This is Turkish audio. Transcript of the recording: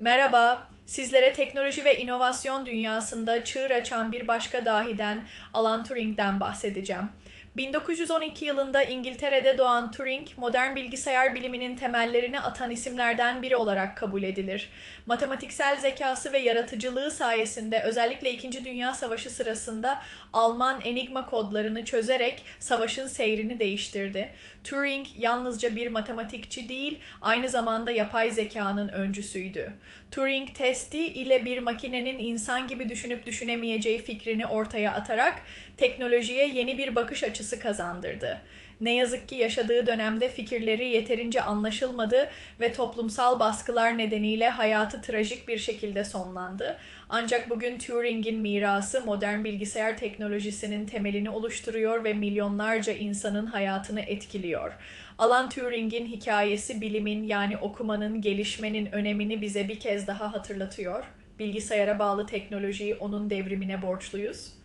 Merhaba, sizlere teknoloji ve inovasyon dünyasında çığır açan bir başka dahiden Alan Turing'den bahsedeceğim. 1912 yılında İngiltere'de doğan Turing, modern bilgisayar biliminin temellerini atan isimlerden biri olarak kabul edilir. Matematiksel zekası ve yaratıcılığı sayesinde özellikle İkinci Dünya Savaşı sırasında Alman enigma kodlarını çözerek savaşın seyrini değiştirdi. Turing yalnızca bir matematikçi değil, aynı zamanda yapay zekanın öncüsüydü. Turing testi ile bir makinenin insan gibi düşünüp düşünemeyeceği fikrini ortaya atarak teknolojiye yeni bir bakış açısı kazandırdı. Ne yazık ki yaşadığı dönemde fikirleri yeterince anlaşılmadı ve toplumsal baskılar nedeniyle hayatı trajik bir şekilde sonlandı. Ancak bugün Turing'in mirası modern bilgisayar teknolojisinin temelini oluşturuyor ve milyonlarca insanın hayatını etkiliyor. Alan Turing'in hikayesi bilimin yani okumanın, gelişmenin önemini bize bir kez daha hatırlatıyor. Bilgisayara bağlı teknolojiyi onun devrimine borçluyuz.